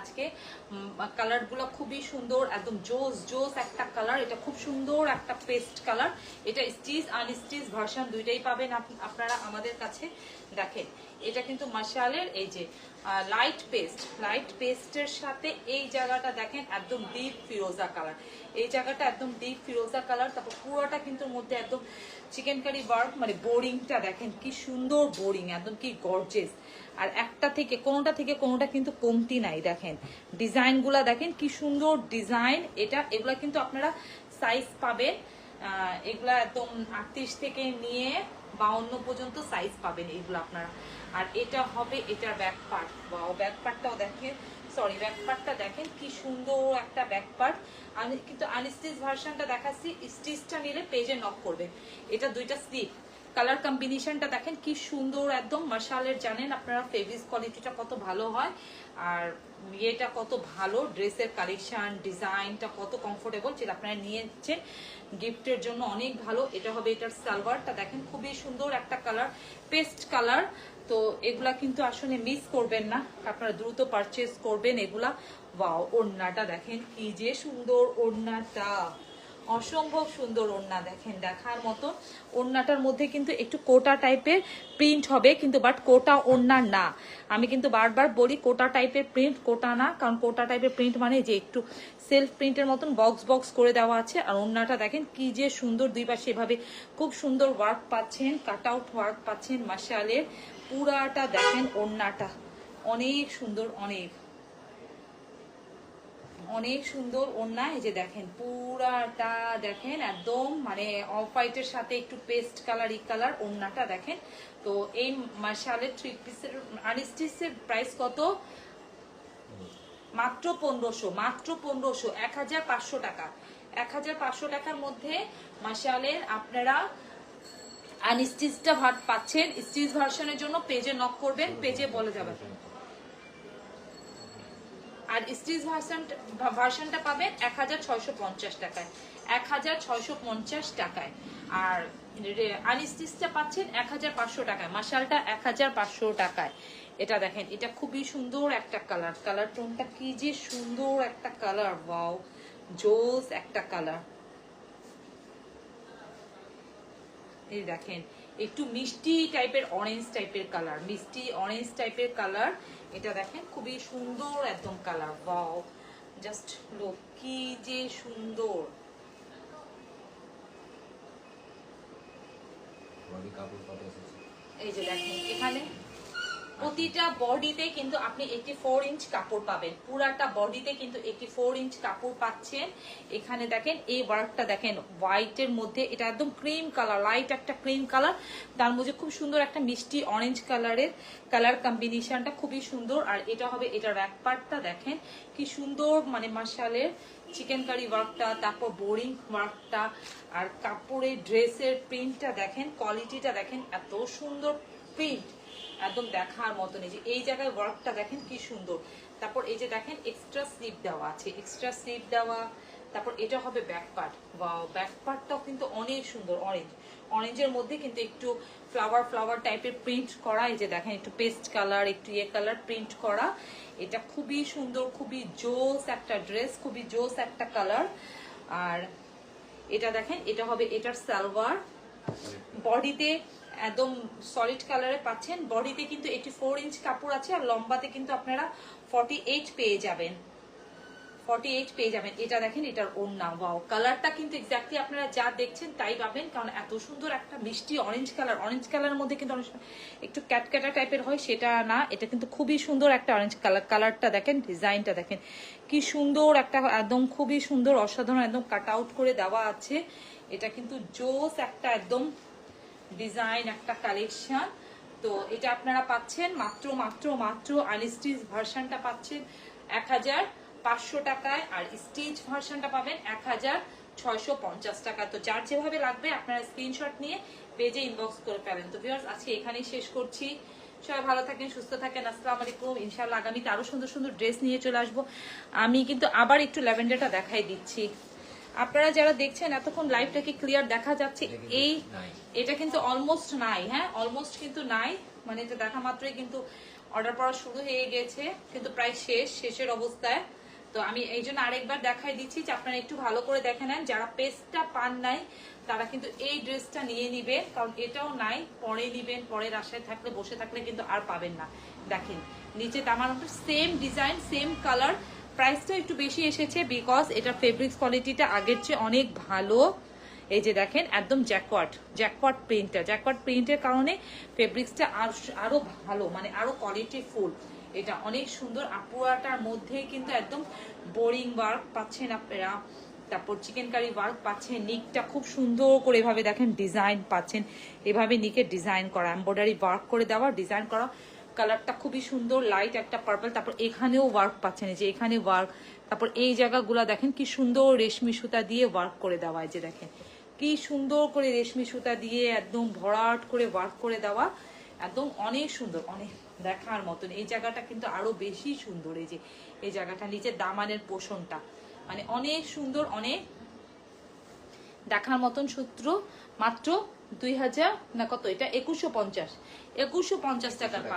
আজকে। কালারগুলো খুবই সুন্দর, একদম জোস জোস একটা কালার এটা খুব সুন্দর একটা পেস্ট কালার এটা স্টিচ আনস্টিচ ভার্সন দুইটাই পাবেন আপনারা আমাদের কাছে। দেখেন, এটা কিন্তু মাসালের এই যে লাইট পেস্ট লাইট পেস্টের সাথে এই জায়গাটা দেখেন, একদম ডিপ ফিরোজা কালার এই জায়গাটা একদম ডিপ ফিরোজা কালার তারপর পুরোটা কিন্তু মধ্যে একদম চিকেন কারি ওয়ার্ক মানে বোরিংটা দেখেন, কি সুন্দর বোরিং একদম কি গর্জেস আর একটা থেকে, কোনোটা থেকে কোনোটা কিন্তু কমতি নাই, দেখেন। ডিজাইনগুলা দেখেন, কি সুন্দর ডিজাইন এটা। এগুলা কিন্তু আপনারা সাইজ পাবেন এগুলা একদম আটত্রিশ থেকে নিয়ে বাউন্ন পর্যন্ত সাইজ পাবেন এগুলো আপনারা। আর এটা হবে এটার ব্যাক পার্ট বা ব্যাক পার্টটাও দেখেন সরি ব্যাক পার্টটা দেখেন, কি সুন্দর একটা ব্যাক পার্ট আমি কিন্তু আনস্টিচ ভার্সনটা দেখাচ্ছি স্টিচটা নিলে পেজে নক করবে। এটা দুইটা স্লিপ কালার কম্বিনেশনটা দেখেন কি সুন্দর একদম। মশালের জানেন আপনারা ফেব্রিক কোয়ালিটিটা কত ভালো হয় আর ইয়েটা কত ভালো, ড্রেসের কালেকশন ডিজাইনটা কত কমফোর্টেবল যেটা আপনারা নিয়েছেন। গিফটের জন্য অনেক ভালো। এটা হবে এটার সালোয়ারটা। দেখেন খুবই সুন্দর একটা কালার পেস্ট কালার তো এগুলা কিন্তু আসলে মিস করবেন না। আপনারা দ্রুত পারচেস করবেন এগুলা। ওয়াও ওড়নাটা দেখেন কি যে সুন্দর ওড়নাটা। অসম্ভব সুন্দর ওড়না দেখেন দেখার মতো। ওড়নাটার মধ্যে কিন্তু একটু কোটা টাইপের প্রিন্ট হবে, কিন্তু বাট কোটা ওড়না না। আমি কিন্তু বারবার বলি কোটা টাইপের প্রিন্ট, কোটা না, কারণ কোটা টাইপের প্রিন্ট মানে যে একটু সেলফ প্রিন্টের মতন বক্স বক্স করে দেওয়া আছে। আর ওড়নাটা দেখেন কি যে সুন্দর দুই পাশে এভাবে খুব সুন্দর ওয়ার্ক পাচ্ছেন কাট আউট ওয়ার্ক পাচ্ছেন মাসালের পুরাটা দেখেন ওড়নাটা। অনেক সুন্দর, অনেক। অনেক সুন্দর ওড়না, এই যে দেখেন, পুরাটা দেখেন, একদম মানে অফ হোয়াইটের সাথে একটু পেস্ট কালার ই কালার ওড়নাটা দেখেন। তো এই শালের থ্রি পিসের আনস্টিচের প্রাইস কত? মাত্র পনেরোশো মাত্র পনেরোশো, এক হাজার পাঁচশো টাকা। এক হাজার পাঁচশো টাকার মধ্যে মাসালের আপনারা আনস্টিচটা ভাট পাচ্ছেন। স্টিচ ভার্সনের জন্য পেজে নক করবেন পেজে বলে যাবেন। আর স্টিচ ভার্সন ভার্সনটা পাবেন এক হাজার ছয়শো পঞ্চাশ টাকায়। এক হাজার ছয়শো পঞ্চাশ টাকায়। আর আনস্টিচটা পাচ্ছেন এক হাজার পাঁচশো টাকায়। মাসালটা এক হাজার পাঁচশো টাকায়। এটা দেখেন, এটা খুবই সুন্দর একটা কালার। কালার টোনটা কি যে সুন্দর একটা কালার, ওয়াও। জোস একটা কালার। এই দেখেন একটু মিষ্টি টাইপের অরেঞ্জ টাইপের কালার মিষ্টি অরেঞ্জ টাইপের কালার এটা দেখেন খুবই সুন্দর একদম কালার বাও জাস্ট লোক কি যে সুন্দর। এই যে দেখেন এখানে প্রতিটা বডিতে কিন্তু আপনি একটি ফোর ইঞ্চ কাপড় পাবেন। পুরাটা বডিতে কিন্তু একটি ফোর ইঞ্চ কাপড় পাচ্ছেন। এখানে দেখেন, এই ওয়ার্কটা দেখেন হোয়াইটের মধ্যে, এটা একদম ক্রিম কালার লাইট একটা ক্রিম কালার তার মধ্যে খুব সুন্দর একটা মিষ্টি অরেঞ্জ কালারের কালার কম্বিনেশনটা খুবই সুন্দর। আর এটা হবে এটা র্যাক পার্টটা দেখেন, কি সুন্দর মানে মাসালের চিকেন কারি ওয়ার্কটা তারপর বোরিং ওয়ার্কটা আর কাপড়ের ড্রেসের প্রিন্টটা দেখেন কোয়ালিটিটা দেখেন, এত সুন্দর প্রিন্ট একদম দেখার মতন এই যে এই জায়গায় ওয়ার্কটা দেখেন কি সুন্দর। তারপর এই যে দেখেন এক্সট্রা স্লিপ দেওয়া আছে এক্সট্রা স্লিপ দেওয়া, তারপর এটা হবে ব্যাক পার্ট বা ব্যাক পার্টটাও কিন্তু অনেক সুন্দর অরেঞ্জ অরেঞ্জের মধ্যে কিন্তু একটু ফ্লাওয়ার ফ্লাওয়ার টাইপের প্রিন্ট করা, এই যে দেখেন একটু পেস্ট কালার একটু ইয়ে কালার প্রিন্ট করা। এটা খুবই সুন্দর, খুবই জোস একটা ড্রেস খুবই জোস একটা কালার আর এটা দেখেন, এটা হবে এটার সালোয়ার। বডিতে একদম সলিড কালারে পাচ্ছেন। বডিতে কিন্তু এইটি ফোর ইঞ্চ কাপড় আছে আর লম্বাতে কিন্তু আপনারা ফর্টি পেয়ে যাবেন। ফর্টি এইট পেয়ে যাবেন। এটা দেখেন, এটার ওড়না। ওয়াও কালারটা কিন্তু এক্স্যাক্টলি আপনারা যা দেখছেন তাই পাবেন। কারণ এত সুন্দর একটা মিষ্টি অরেঞ্জ কালার অরেঞ্জ কালারের মধ্যে কিন্তু অনেক একটু ক্যাটক্যাটা টাইপের হয়, সেটা না। এটা কিন্তু খুবই সুন্দর একটা অরেঞ্জ কালার কালারটা দেখেন ডিজাইনটা দেখেন। কি সুন্দর একটা, একদম খুবই সুন্দর, অসাধারণ, একদম কাট আউট করে দেওয়া আছে। এটা কিন্তু জোস একটা একদম ডিজাইন একটা কালেকশন তো এটা আপনারা পাচ্ছেন, মাত্র মাত্র মাত্র আনস্টিচ ভার্সানটা পাচ্ছেন এক হাজার পাঁচশো টাকায় আর স্টিচ ভার্সানটা পাবেন এক হাজার ছয়শো পঞ্চাশ টাকা। তো যার যেভাবে লাগবে আপনারা স্ক্রিনশট নিয়ে পেজে ইনবক্স করে ফেলেন। তো ভিউয়ার্স আজকে এখানেই শেষ করছি। সবাই ভালো থাকেন, সুস্থ থাকেন। আসসালামু আলাইকুম। ইনশাআল্লাহ আগামীতে আরও সুন্দর সুন্দর ড্রেস নিয়ে চলে আসব। আমি কিন্তু আবার একটু ল্যাভেন্ডারটা দেখাই দিচ্ছি। আপনারা যারা দেখছেন এতক্ষণ লাইভটাকে ক্লিয়ার দেখা যাচ্ছে? এই এটা কিন্তু অলমোস্ট নাই হ্যাঁ? অলমোস্ট কিন্তু নাই। মানে এটা দেখা মাত্রই কিন্তু অর্ডার পড়া শুরু হয়ে গেছে কিন্তু প্রায় শেষ শেষের অবস্থায়। তো আমি এই জন্য আরেকবার দেখাই দিচ্ছি যে আপনারা একটু ভালো করে দেখে নেন। যারা পেস্টটা পান নাই তারা কিন্তু এই ড্রেসটা নিয়ে নিবেন কারণ এটাও নাই। পরে নিবেন পরের আশায় থাকলে বসে থাকলে কিন্তু আর পাবেন না। দেখেন নিচে দামার সেম ডিজাইন সেম কালার প্রাইসটা একটু বেশি এসেছে বিকজ এটা ফেব্রিক্স কোয়ালিটিটা আগের চেয়ে অনেক ভালো। এই যে দেখেন, একদম জ্যাকওয়াট জ্যাকওয়াট প্রিন্টটা জ্যাকওয়াট প্রিন্টের কারণে ফেব্রিক্সটা আরও আরও ভালো মানে আরও কোয়ালিটি ফুল এটা অনেক সুন্দর, আপুয়াটার মধ্যে কিন্তু একদম বোরিং ওয়ার্ক পাচ্ছেন আপনারা। তারপর চিকেন কারি ওয়ার্ক পাচ্ছেন নিকটা খুব সুন্দর করে এভাবে দেখেন ডিজাইন পাচ্ছেন। এভাবে নিকের ডিজাইন করা এম্ব্রয়ডারি ওয়ার্ক করে দেওয়া ডিজাইন করা। কালারটা খুবই সুন্দর লাইট একটা পার্পল তারপর এখানেও ওয়ার্ক পাচ্ছেন যে, এখানে ওয়ার্ক তারপর এই জায়গাগুলো দেখেন কি সুন্দর রেশমি সুতা দিয়ে ওয়ার্ক করে দেওয়া যে দেখেন, কি সুন্দর করে রেশমি সুতা দিয়ে একদম ভরাট করে ওয়ার্ক করে দেওয়া, একদম অনেক সুন্দর, অনেক দেখার মতন। এই জায়গাটা কিন্তু আরও বেশি সুন্দর এই যে, এই জায়গাটা নিচে দামানের পোষণটা। মানে অনেক সুন্দর, অনেক দেখার মতন সূত্র, মাত্র দুই হাজার না কত এটা? একুশশো পঞ্চাশ। একুশশো পঞ্চাশ টাকার পা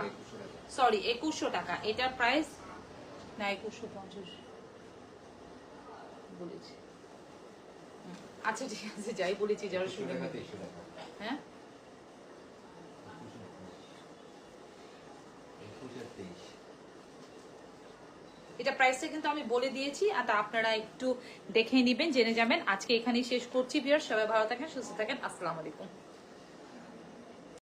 সরি একুশশো টাকা। এটার প্রাইস না একুশশো পঞ্চাশ। বলেছি। আচ্ছা ঠিক আছে যাই বলেছি যারা শুনে হ্যাঁ? এটা প্রাইসটা কিন্তু আমি বলে দিয়েছি আর তা আপনারা একটু দেখে নেবেন জেনে যাবেন। আজকে এখানেই শেষ করছি বিয়ার সবাই ভালো থাকেন সুস্থ থাকেন। আসসালামু আলাইকুম।